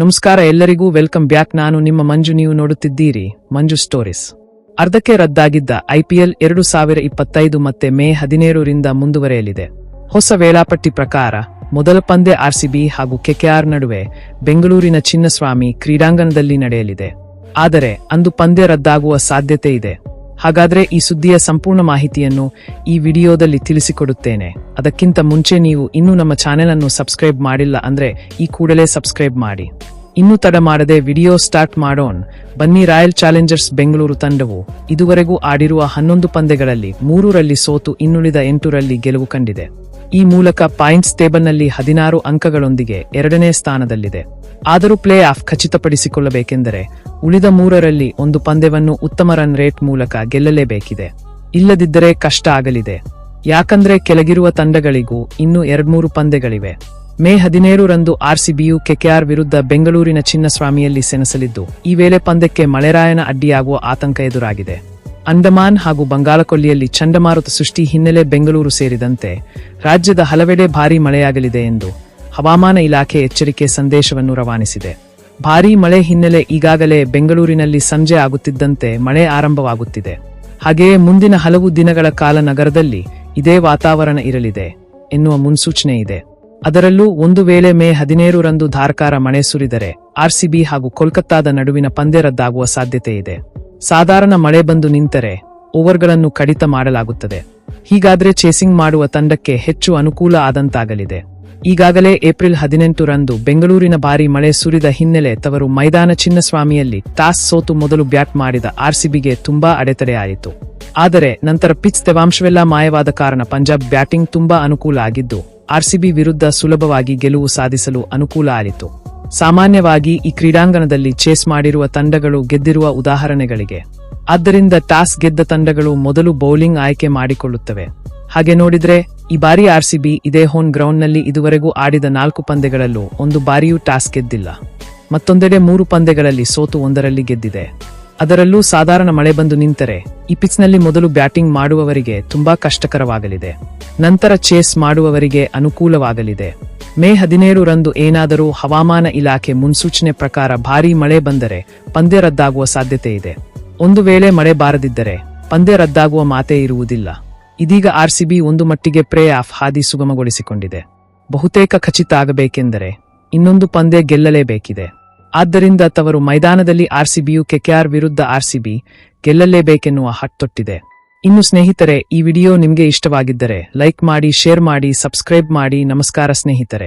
ನಮಸ್ಕಾರ ಎಲ್ಲರಿಗೂ, welcome back. ನಾನು ನಿಮ್ಮ ಮಂಜು, ನೀವು ನೋಡುತ್ತಿದ್ದೀರಿ ಮಂಜು ಸ್ಟೋರೀಸ್. ಅರ್ಧಕ್ಕೆ ರದ್ದಾಗಿದ್ದ ಐಪಿಎಲ್ ಎರಡು ಸಾವಿರ ಇಪ್ಪತ್ತೈದು ಮತ್ತೆ ಮೇ ಹದಿನೇಳರಿಂದ ಮುಂದುವರೆಯಲಿದೆ. ಹೊಸ ವೇಳಾಪಟ್ಟಿ ಪ್ರಕಾರ, ಮೊದಲ ಪಂದ್ಯ ಆರ್ಸಿಬಿ ಹಾಗೂ ಕೆಕೆಆರ್ ನಡುವೆ ಬೆಂಗಳೂರಿನ ಚಿನ್ನಸ್ವಾಮಿ ಕ್ರೀಡಾಂಗಣದಲ್ಲಿ ನಡೆಯಲಿದೆ. ಆದರೆ, ಅಂದು ಪಂದ್ಯ ರದ್ದಾಗುವ ಸಾಧ್ಯತೆ ಇದೆ. ಹಾಗಾದ್ರೆ ಈ ಸುದ್ದಿಯ ಸಂಪೂರ್ಣ ಮಾಹಿತಿಯನ್ನು ಈ ವಿಡಿಯೋದಲ್ಲಿ ತಿಳಿಸಿಕೊಡುತ್ತೇನೆ. ಅದಕ್ಕಿಂತ ಮುಂಚೆ ನೀವು ಇನ್ನೂ ನಮ್ಮ ಚಾನೆಲ್ ಅನ್ನು ಸಬ್ಸ್ಕ್ರೈಬ್ ಮಾಡಿಲ್ಲ ಅಂದ್ರೆ ಈ ಕೂಡಲೇ ಸಬ್ಸ್ಕ್ರೈಬ್ ಮಾಡಿ. ಇನ್ನು ತಡ ಮಾಡದೆ ವಿಡಿಯೋ ಸ್ಟಾರ್ಟ್ ಮಾಡೋಣ. ಬನ್ನಿ ರಾಯಲ್ ಚಾಲೆಂಜರ್ಸ್ ಬೆಂಗಳೂರು ತಂಡವು. ಇದುವರೆಗೂ ಆಡಿರುವ ಹನ್ನೊಂದು ಪಂದ್ಯಗಳಲ್ಲಿ ಮೂರರಲ್ಲಿ ಸೋತು ಇನ್ನುಳಿದ ಎಂಟರಲ್ಲಿ ಗೆಲುವು ಕಂಡಿದೆ. ಈ ಮೂಲಕ ಪಾಯಿಂಟ್ಸ್ ಟೇಬಲ್ನಲ್ಲಿ ಹದಿನಾರು ಅಂಕಗಳೊಂದಿಗೆ ಎರಡನೇ ಸ್ಥಾನದಲ್ಲಿದೆ. ಆದರೂ ಪ್ಲೇ ಆಫ್ ಖಚಿತಪಡಿಸಿಕೊಳ್ಳಬೇಕೆಂದರೆ ಉಳಿದ ಮೂರರಲ್ಲಿ ಒಂದು ಪಂದ್ಯವನ್ನು ಉತ್ತಮ ರನ್ ರೇಟ್ ಮೂಲಕ ಗೆಲ್ಲಲೇಬೇಕಿದೆ. ಇಲ್ಲದಿದ್ದರೆ ಕಷ್ಟ ಆಗಲಿದೆ. ಯಾಕಂದ್ರೆ ಕೆಳಗಿರುವ ತಂಡಗಳಿಗೂ ಇನ್ನೂ ಎರಡ್ಮೂರು ಪಂದ್ಯಗಳಿವೆ. ಮೇ ಹದಿನೇಳು ರಂದು ಆರ್ಸಿಬಿಯು ಕೆಕೆಆರ್ ವಿರುದ್ಧ ಬೆಂಗಳೂರಿನ ಚಿನ್ನಸ್ವಾಮಿಯಲ್ಲಿ ಸೆಣಸಲಿದ್ದು, ಈ ವೇಳೆ ಪಂದ್ಯಕ್ಕೆ ಮಳೆರಾಯನ ಅಡ್ಡಿಯಾಗುವ ಆತಂಕ ಎದುರಾಗಿದೆ. ಅಂಡಮಾನ್ ಹಾಗೂ ಬಂಗಾಳಕೊಲ್ಲಿಯಲ್ಲಿ ಚಂಡಮಾರುತ ಸೃಷ್ಟಿ ಹಿನ್ನೆಲೆ ಬೆಂಗಳೂರು ಸೇರಿದಂತೆ ರಾಜ್ಯದ ಹಲವೆಡೆ ಭಾರೀ ಮಳೆಯಾಗಲಿದೆ ಎಂದು ಹವಾಮಾನ ಇಲಾಖೆ ಎಚ್ಚರಿಕೆ ಸಂದೇಶವನ್ನು ರವಾನಿಸಿದೆ. ಭಾರೀ ಮಳೆ ಹಿನ್ನೆಲೆ ಈಗಾಗಲೇ ಬೆಂಗಳೂರಿನಲ್ಲಿ ಸಂಜೆ ಆಗುತ್ತಿದ್ದಂತೆ ಮಳೆ ಆರಂಭವಾಗುತ್ತಿದೆ. ಹಾಗೆಯೇ ಮುಂದಿನ ಹಲವು ದಿನಗಳ ಕಾಲ ನಗರದಲ್ಲಿ ಇದೇ ವಾತಾವರಣ ಇರಲಿದೆ ಎನ್ನುವ ಮುನ್ಸೂಚನೆ ಇದೆ. ಅದರಲ್ಲೂ ಒಂದು ವೇಳೆ ಮೇ ಹದಿನೇಳು ರಂದು ಧಾರಕಾರ ಮಳೆ ಸುರಿದರೆ ಆರ್ಸಿಬಿ ಹಾಗೂ ಕೋಲ್ಕತ್ತಾದ ನಡುವಿನ ಪಂದ್ಯ ರದ್ದಾಗುವ ಸಾಧ್ಯತೆ ಇದೆ. ಸಾಧಾರಣ ಮಳೆ ಬಂದು ನಿಂತರೆ ಓವರ್ಗಳನ್ನು ಕಡಿತ ಮಾಡಲಾಗುತ್ತದೆ. ಹೀಗಾದ್ರೆ ಚೇಸಿಂಗ್ ಮಾಡುವ ತಂಡಕ್ಕೆ ಹೆಚ್ಚು ಅನುಕೂಲ ಆದಂತಾಗಲಿದೆ. ಈಗಾಗಲೇ ಏಪ್ರಿಲ್ ಹದಿನೆಂಟು ರಂದು ಬೆಂಗಳೂರಿನ ಬಾರಿ ಮಳೆ ಸುರಿದ ಹಿನ್ನೆಲೆ ತವರು ಮೈದಾನ ಚಿನ್ನಸ್ವಾಮಿಯಲ್ಲಿ ಟಾಸ್ ಸೋತು ಮೊದಲು ಬ್ಯಾಟ್ ಮಾಡಿದ ಆರ್ಸಿಬಿಗೆ ತುಂಬಾ ಅಡೆತಡೆಯಾಯಿತು. ಆದರೆ ನಂತರ ಪಿಚ್ ತೇವಾಂಶವೆಲ್ಲ ಮಾಯವಾದ ಕಾರಣ ಪಂಜಾಬ್ ಬ್ಯಾಟಿಂಗ್ ತುಂಬಾ ಅನುಕೂಲ ಆಗಿದ್ದು ಆರ್ಸಿಬಿ ವಿರುದ್ಧ ಸುಲಭವಾಗಿ ಗೆಲುವು ಸಾಧಿಸಲು ಅನುಕೂಲ ಆಯಿತು ಸಾಮಾನ್ಯವಾಗಿ ಈ ಕ್ರೀಡಾಂಗಣದಲ್ಲಿ ಚೇಸ್ ಮಾಡಿರುವ ತಂಡಗಳು ಗೆದ್ದಿರುವ ಉದಾಹರಣೆಗಳಿಗೆ. ಆದ್ದರಿಂದ ಟಾಸ್ ಗೆದ್ದ ತಂಡಗಳು ಮೊದಲು ಬೌಲಿಂಗ್ ಆಯ್ಕೆ ಮಾಡಿಕೊಳ್ಳುತ್ತವೆ. ಹಾಗೆ ನೋಡಿದ್ರೆ, ಈ ಬಾರಿ ಆರ್ಸಿಬಿ ಇದೇ ಹೋನ್ ಗ್ರೌಂಡ್ನಲ್ಲಿ ಇದುವರೆಗೂ ಆಡಿದ ನಾಲ್ಕು ಪಂದ್ಯಗಳಲ್ಲೂ ಒಂದು ಬಾರಿಯೂ ಟಾಸ್ ಗೆದ್ದಿಲ್ಲ. ಮತ್ತೊಂದೆಡೆ ಮೂರು ಪಂದ್ಯಗಳಲ್ಲಿ ಸೋತು ಒಂದರಲ್ಲಿ ಗೆದ್ದಿದೆ. ಅದರಲ್ಲೂ ಸಾಧಾರಣ ಮಳೆ ಬಂದು ನಿಂತರೆ ಈ ಪಿಚ್ನಲ್ಲಿ ಮೊದಲು ಬ್ಯಾಟಿಂಗ್ ಮಾಡುವವರಿಗೆ ತುಂಬಾ ಕಷ್ಟಕರವಾಗಲಿದೆ. ನಂತರ ಚೇಸ್ ಮಾಡುವವರಿಗೆ ಅನುಕೂಲವಾಗಲಿದೆ. ಮೇ ಹದಿನೇಳು ರಂದು ಏನಾದರೂ ಹವಾಮಾನ ಇಲಾಖೆ ಮುನ್ಸೂಚನೆ ಪ್ರಕಾರ ಭಾರೀ ಮಳೆ ಬಂದರೆ ಪಂದ್ಯ ರದ್ದಾಗುವ ಸಾಧ್ಯತೆ ಇದೆ. ಒಂದು ವೇಳೆ ಮಳೆ ಬಾರದಿದ್ದರೆ ಪಂದ್ಯ ರದ್ದಾಗುವ ಮಾತೇ ಇರುವುದಿಲ್ಲ. ಇದೀಗ ಆರ್ಸಿಬಿ ಒಂದು ಮಟ್ಟಿಗೆ ಪ್ರೇ ಆಫ್ ಹಾದಿ ಸುಗಮಗೊಳಿಸಿಕೊಂಡಿದೆ. ಬಹುತೇಕ ಖಚಿತ ಆಗಬೇಕೆಂದರೆ ಇನ್ನೊಂದು ಪಂದ್ಯ ಗೆಲ್ಲಲೇಬೇಕಿದೆ. ಆದ್ದರಿಂದ ತವರು ಮೈದಾನದಲ್ಲಿ ಆರ್ಸಿಬಿಯು ಕೆಕೆಆರ್ ವಿರುದ್ಧ ಆರ್ಸಿಬಿ ಗೆಲ್ಲಲೇಬೇಕೆನ್ನುವ ಹಟ್ಟೊಟ್ಟಿದೆ ಇನ್ನು ಸ್ನೇಹಿತರೆ, ಈ ವಿಡಿಯೋ ನಿಮಗೆ ಇಷ್ಟವಾಗಿದ್ದರೆ ಲೈಕ್ ಮಾಡಿ, ಶೇರ್ ಮಾಡಿ, ಸಬ್ಸ್ಕ್ರೈಬ್ ಮಾಡಿ. ನಮಸ್ಕಾರ ಸ್ನೇಹಿತರೆ.